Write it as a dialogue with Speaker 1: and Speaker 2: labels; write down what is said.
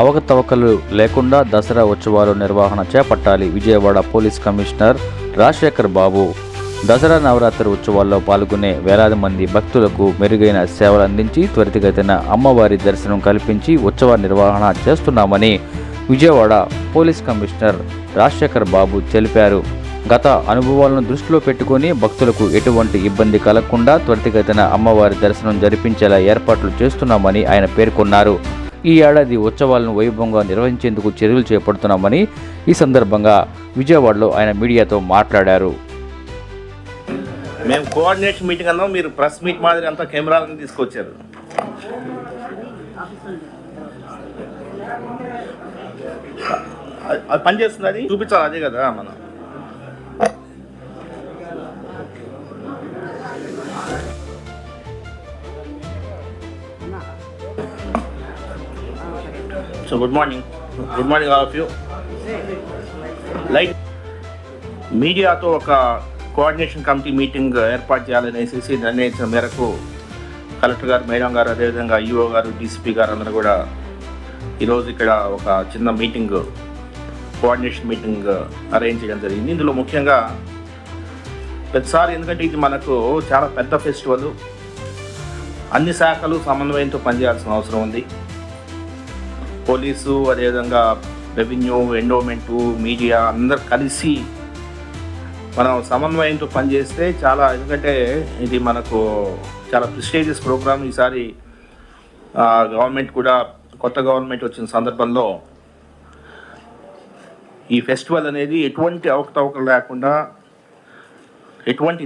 Speaker 1: అవకతవకలు లేకుండా దసరా ఉత్సవాలు నిర్వహణ చేపట్టాలి. Vijayawada police commissioner Rajasekhar Babu. Dasara Navaratri ఉత్సవాల్లో పాల్గొనే వేలాది మంది భక్తులకు మెరుగైన సేవలు అందించి త్వరితగతిన అమ్మవారి దర్శనం కల్పించి ఉత్సవ నిర్వహణ చేస్తున్నామని విజయవాడ పోలీస్ కమిషనర్ రాజశేఖర్ బాబు తెలిపారు. గత అనుభవాలను దృష్టిలో పెట్టుకుని భక్తులకు ఎటువంటి ఇబ్బంది కలగకుండా త్వరితగతిన అమ్మవారి దర్శనం జరిపించేలా ఏర్పాట్లు చేస్తున్నామని ఆయన పేర్కొన్నారు. ఈ ఏడాది ఉత్సవాలను వైభవంగా నిర్వహించేందుకు చర్యలు చేపడుతున్నామని ఈ సందర్భంగా విజయవాడలో ఆయన మీడియాతో మాట్లాడారు.
Speaker 2: మేము కోఆర్డినేషన్ మీటింగ్ అన్నాం మీరు ప్రెస్ మీట్ మాదిరి అంతా కెమెరాలను తీసుకొచ్చారు. అది- పనిచేస్తుంది అది? చూపించాలి అదే కదా మనం. So good morning good morning all of you like మీడియాతో ఒక కోఆర్డినేషన్ కమిటీ మీటింగ్ ఏర్పాటు చేయాలనేసి నిర్ణయించిన మేరకు కలెక్టర్ గారు మేడం గారు అదేవిధంగా ఈఓ గారు డీసీపీ గారు అందరూ కూడా ఈరోజు ఇక్కడ ఒక చిన్న మీటింగ్ కోఆర్డినేషన్ మీటింగ్ అరేంజ్ చేయడం జరిగింది. ఇందులో ముఖ్యంగా ప్రతిసారి ఎందుకంటే ఇది మనకు చాలా పెద్ద ఫెస్టివల్ అన్ని శాఖలు సమన్వయంతో పనిచేయాల్సిన అవసరం ఉంది. పోలీసు అదేవిధంగా రెవెన్యూ ఎండోమెంటు మీడియా అందరు కలిసి మనం సమన్వయంతో పనిచేస్తే చాలా ఎందుకంటే ఇది మనకు చాలా ప్రిస్టేజియస్ ప్రోగ్రామ్. ఈసారి గవర్నమెంట్ కూడా కొత్త గవర్నమెంట్ వచ్చిన సందర్భంలో ఈ ఫెస్టివల్ అనేది ఎటువంటి అవకతవకలు లేకుండా ఎటువంటి